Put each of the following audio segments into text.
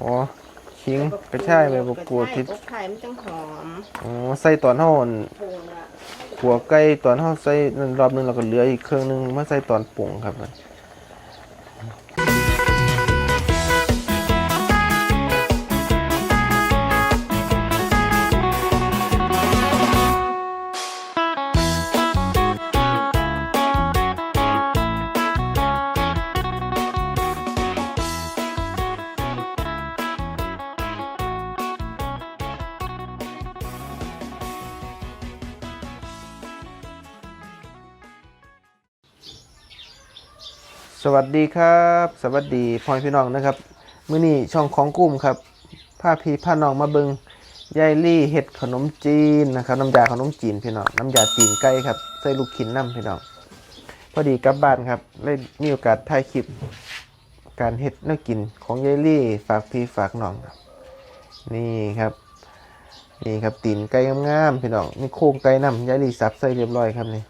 อ๋อขิงกระชายใบมะกรูดที่กระชายมันจังหอมอ๋อใส่ตอนเฮาอั่นปรุงละขัวไก่ตอนเฮาใส่นั่นรอบหนึงแล้วก็เหลืออีกเครื่องหนึงมาใส่ตอนปรุงครับ สวัสดีครับ สวัสดีพ่อแม่พี่น้องนะครับมื้อนี้ช่องของกลุ่มครับพาพี่พาน้องมาเบิงยายลี่เฮ็ดขนมจีนนะครับน้ำยาขนมจีนพี่น้องน้ำยาจีนไก่ครับใส่ลูกชิ้นน้ำพี่น้องพอดีกลับบ้านครับเลยมีโอกาสถ่ายคลิป การเฮ็ดนักกินของยายลี่ฝากพี่ฝากน้องครับนี่ครับนี่ครับตีนไก่งามๆพี่น้องมีโครงไก่น้ำยายลี่สับใส่เรียบร้อยครับนี่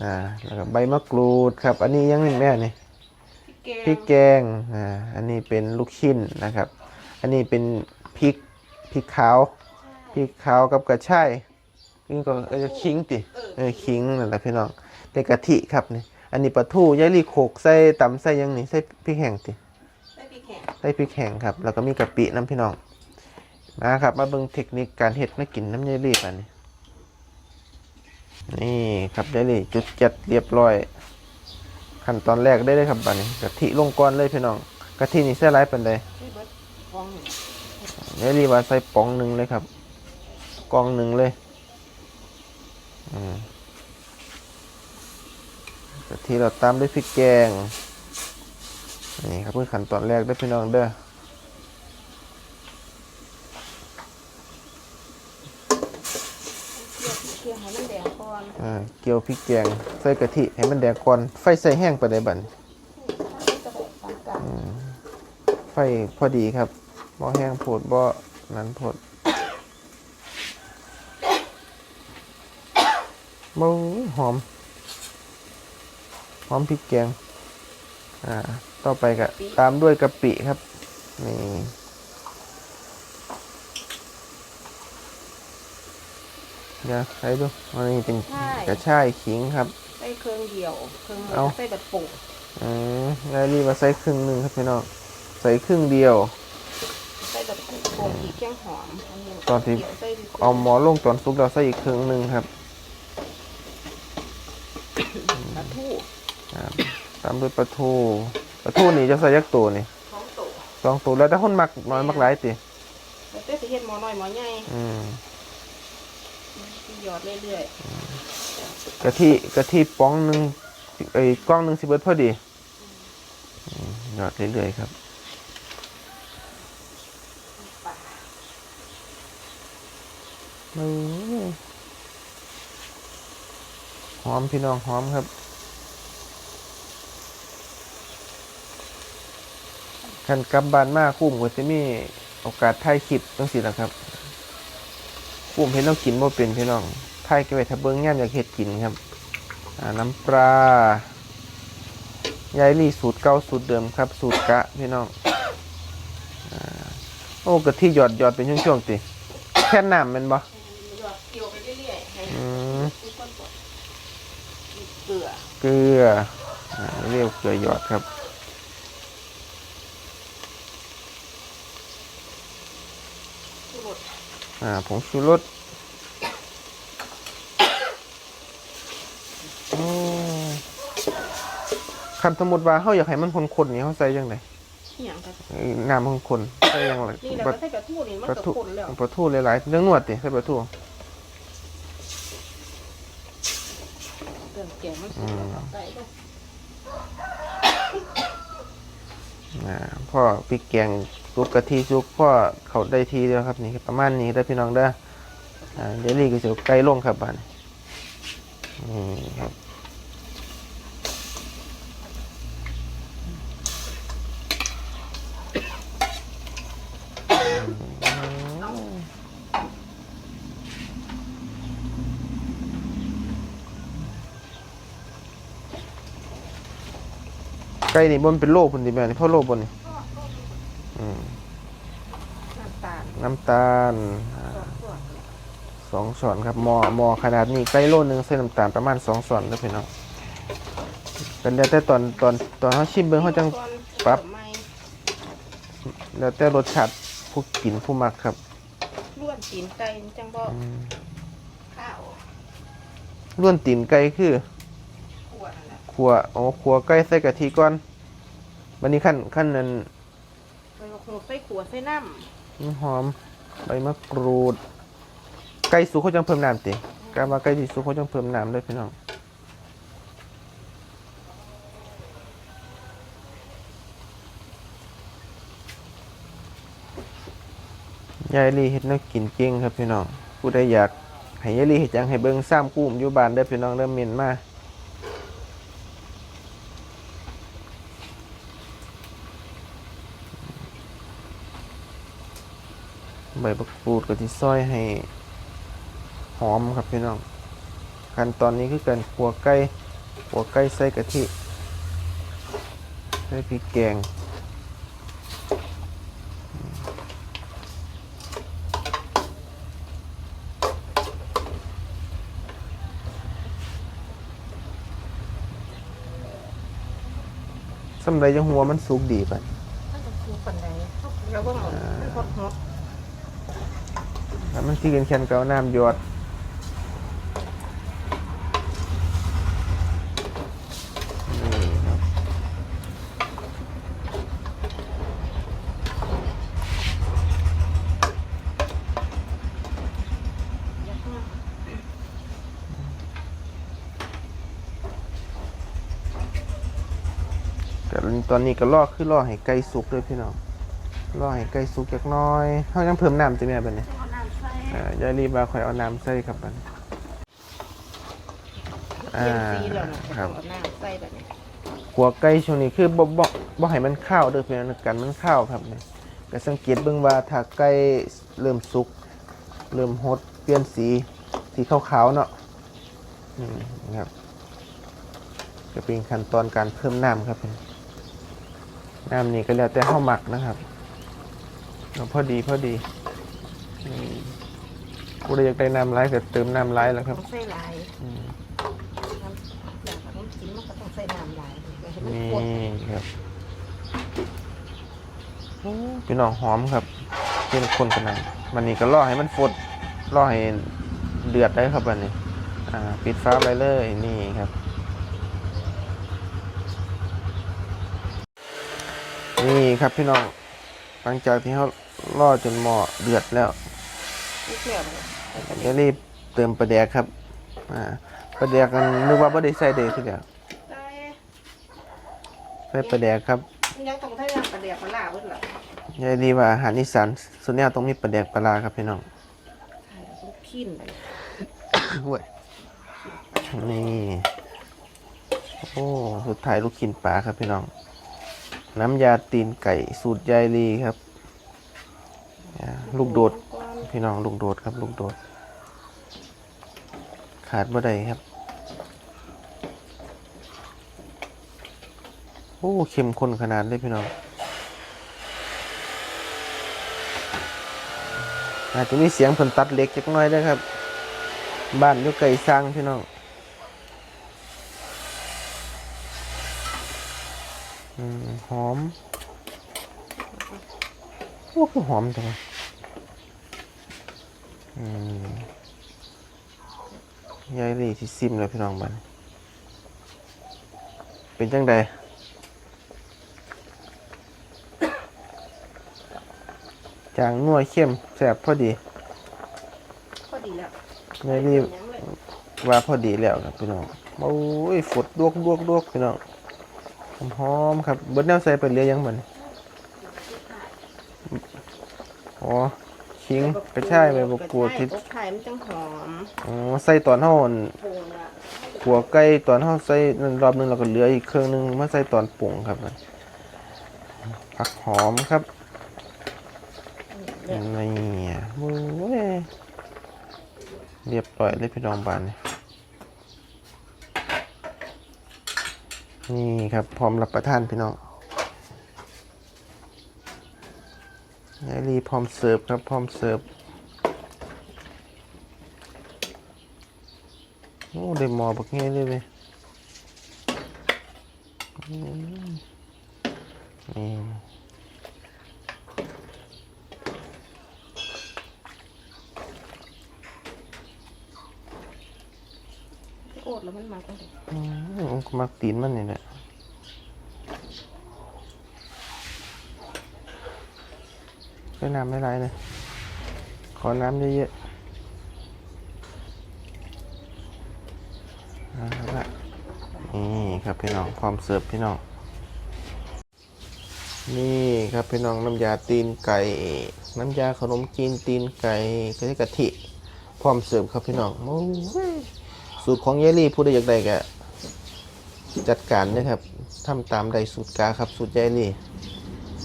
อ่าแล้วก็ใบมะกรูดครับ อันนี้ยังนี่แม่นี่พริกแกงอ่าอันนี้เป็นลูกชิ้นนะครับ อันนี้เป็นพริกพริกขาวพริกขาวกับกระชายนี่ก็เออขิงติเออขิงนั่นแหละพี่น้องในกะทิครับนี่อันนี้ปลาทูยายลีโขกใส่ตำใส่หยังนี่ใส่พริกแห้งติใส่พริกแห้งใส่พริกแห้งครับ แล้วก็มีกะปิน้ำพี่น้องมาครับ มาเบิ่งเทคนิคการเฮ็ดมากินน้ำยายลีอันนี้ นี่ครับยายลีจุดเจัดเรียบร้อยขั้นตอนแรกได้เลยครับบัดนี้กะทิลงก่อนเลยพี่น้องกะทินี่ใส่หลายปานใดใส่เบิดฟองหนึ่งเดี๋ยวรีว่าใส่ป๋องหนึ่งเลยครับกองหนึ่งเลยกะทิเราตามด้วยพริกแกงนี่ครับเพื่อขั้นตอนแรกได้พี่น้องเด้อ เคี่ยวเคี่ยวให้มันแดงก่ อนอ่าเกี่ยวพริกแกงใส่กะทิให้มันแดงก่อนไฟใส่แห้งไปได้บัดนถ้ามันจะได้ปานกลางไฟพอดีครับบ่แห้งโพดบ่นั้นโพดมูหอม หอมพริกแกง อ่า ต่อไปก็ตามด้วยกะปิครับ นี่ เดี๋ยวใช้ดูอันนี้เป็นกระชายขิงครับ ใส่เครื่องเดียว เครื่องเอา ใส่แบบปรุงอืมแล้วรีบมาใส่ครึ่งหนึ่งครับพี่น้องใส่ครึ่งเดียว ใส่แบบปรุงปรุงอีกแค่หอมอันนี้ตอนที่เกี่ยวใส่ดีกว่เอาหมอลงตอนซุปเราใส่อีกครึ่งหนึ่งครับปลาทูอ่าตามด้วยปลาทูปลาทูนี่จะใส่ยักษ์ตัวนี่ท้องโตสองตัวแล้วถ้าคนมักน้อยมักหลายติแล้วแต่สิเฮ็ดหมอน้อยหมอใหญ่อืมที่ หยอดเรื่อยๆกะทิกะทิป้องหนึ่งไอ้กล้องหนึ่งสิเบิดพอดีหยอดเรื่อยๆครับๆปลาอืมหอมพี่น้องหอมครับคันกลับานมากคุ้มก็จะมีโอกาสถ่ายคลิปจังสิล่ะครับ คุ้มเห็นเรากินบ่เป็นพี่น้องถ่ายก็ไว้ถ้าเบิ่งย่ามอยากเฮ็ดกินครับอ่าน้ำปลายายลี่สูตรเก่าสูตรเดิมครับ สูตรกะพี่น้องอ่าโอ้กะทิหยอดหยอดเป็นช่วงๆติแค่น้ำแมันบ่หยอดเกี่ยวไปเรื่อยๆให้อืมทุกคนกดเกลือเกลืออ่าเรียกเกลือหยอดครับ ชูรส อ่าผงชูรสโอ้คันสมมุติว่าเฮาอยากให้มันข้นๆนี่เฮาใส่จังไดอหย่างกันเอ้ยน้ำข้นๆใส่จังไดนี่แหละบัก็ดใส่กระทู้นี่มันปลาก็ทูข้นแล้วปลาทูหลายๆเรื่องนวดติใส่ปลาทูเครื่องแกงมันสุกแล้วก็ใส่ลงอ่าพ่อพริกแกง ซุปกะทิซุปพ่อเขาได้ทีเดียวครับนี่ประมาณนี้ได้พี่น้องเด้อเดลี่ก็จะเอาไก่ลงครับบ้านนี่ครับไก่นี่บนเป็นโลพุ่นดิแม่นี่พ่อโลบนนี่ อืมน้ำตาลอ่าสองช้อนครับหม้อหม้อขนาดนี้ไก่โลนึงใส่น้ำตาลประมาณสองช้อนแล้วพี่น้องเป็นแล้วแต่ตอนตอนตอนเขาชิมเบิ้งเขาจังปรับไม่แล้วแต่รสชาติผู้กินผู้มักครับล้วนตีนไก่จังบ่อืมข้าวล้วนตีนไก่คือขวดนั่นแหละขัวอ๋อขัวไก่ใส่กะทิก่อนวันนี้ขั้นขั้นนั้น ไปเอาโขลกใส่ขวดใส่น้น้ำหอมใบมะกรูด ไก่สุกเขาจังเพิ่มน้ำติการว่าไก่ที่สุกเขาจังเพิ่มน้ำด้วยพี่น้องยายลีเฮ็ดแนวกินเก่งครับพี่น้องผู้ใดอยากให้ยายลีเฮ็ดหยังให้เบิ่งซ้ำกุ้มอยู่บ้านเด้อพี่น้องเริ่มเมียนมา บบักปูดกับที่ซอยให้ หอมครับพี่น้องขั้นตอนนี้คือการขัวไก่ขัวไก่ใส่กะทิใส่พริกแกงสำไรยังหัวมันสุกดีไปำถ้าจะคูปันใดแล้วก็หมดมันหด แล้วมันที่กันแคนเกเอาน้ำหยดนี่ครับยักมากแต่ตอนนี้ก็ล่อคือล่อให้ไก่สุกด้วยพี่น้องล่อให้ไก่สุกจักน้อยเขายังเพิ่มน้ำจะมีอะไรบ้างเนี่ย อาน้ำใส่อ่ายายรีบาคอยเอาน้ำใส่ครับบัดนี้เย็นซีแล้วนะครับเอาน้ำใส่แบบนี้หัวไก่ช่วงนี้คือบ่บ่บ่ให้มันข้าวเด้อพี่น้องกันมันข้าวครับเนี่ยก็สังเกตเบิ่งว่าถ้าไก่เริ่มสุก เริ่มหดเปลี่ยนสีสีขาวๆเนาะอืมนะครับก็เป็นขั้นตอนการเพิ่มน้ำครับผมน้ำนี่ก็แล้วแต่เฮาหมักนะครับเอาพอดีพอดีอืม ผู้ใดอยากได้น้ำร้ายก็เติมน้ำร้ายแล้วครับต้องใส่หลายอืมน้ำอยากให้มันกินมันก็ต้องใส่น้ำหลายไม่ให้มันนี่ข้นครับโอ้พี่น้องหอมครับเป็นคนกันนั้นมันนี่ก็ล่อให้มันฟดล่อให้เดือดได้ครับวันนี้ อ่า ปิดฟ้าไปเลยนี่ครับ นี่ครับพี่น้องหลังจากที่เขาล่อจนหม้อเดือดแล้ว นิดเดียวเลยอย่ารีบเติมปลาแดกครับ อ่าปลาแดกกันนึกว่าไม่ได้ใส่เด็กทีเดียวใส่ใส่ปลาแดกครับยังต้องใส่น้ำปลาเดียวปลาร้าเบิดล่ะยายดีว่าอาหารอีสานส่วนนี้ต้องมีปลาแดกปลาร้าครับพี่น้องลูกขิ้นไปเว้ยนี่ โอ้ สุดท้ายลูกชิ้นปลาครับพี่น้อง น้ำยาตีนไก่สูตรยายลีครับอ่าลูกโดดก่อน พี่น้องลูกโดดครับลูกโดด ขาดบ่ได้ครับ โอ้เข้มข้นขนาดเลยพี่น้องอาจจะมีเสียงผลตัดเล็กจักน้อยด้วยครับ บ้านอยู่ไก่สร้างพี่น้องอหอม โอ้คือหอมจังเลย ยายรีที่ซิมเลยพี่น้องบ้านเป็นจังใดจางนัวเข้มแซ่บพอดี พอดีแล้วยายรียังเลยว่าพอดีแล้วครับพี่น้องโอ้ยฝดดวกดวกดวกพี่น้องหอมๆครับเบิดแนวใส่ไปเรื่อยยังเหมือนอ๋อ ขิงกระชายใบมะกรูดที่กระชายมันจังหอมอ๋อใส่ตอนเฮาอั่นปรุงละขัวไก่ตอนเฮาใส่นั่นรอบหนึงเราก็เหลืออีกเครื่องหนึงมาใส่ตอนปรุงครับผักหอมครับเนี่ยนี่โอ้ยเรียบร้อยเลยพี่น้องบานนี่นี่ครับพร้อมรับประทานพี่น้อง ยายลีพร้อมเสิร์ฟครับ พร้อมเสิร์ฟ โอ้ได้หมอบักเงี้ยเลยเว้ยอืมนี่โอดแล้วมันมาตั้งแต่อืมก็มักตีนมันนี่แหละ ใช้น้ำไม่ไรเลย ขอน้ำเยอะๆเอาละนี่ครับพี่น้อง พร้อมเสิร์ฟพี่น้อง นี่ครับพี่น้องน้ำยาตีนไก่ น้ำยาขนมจีนตีนไก่กะทิกะทิ พร้อมเสิร์ฟครับพี่น้องโอ้ยสูตรของเยลลี่ผู้ใดอยากได้ก็จัดการนะครับทำตามใดสูตรกาครับสูตรเยลลี่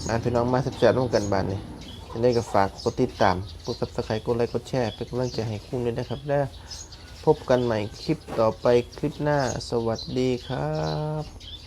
มาพี่น้องมาสับจัดร่วมกันบานนี่ จะได้ก็ฝากกดติดตาม กดซับสไครต์กดไลค์ กดแชร์ เป็นกำลังใจให้คุ้มด้วยนะครับได้วพบกันใหม่คลิปต่อไปคลิปหน้า สวัสดีครับ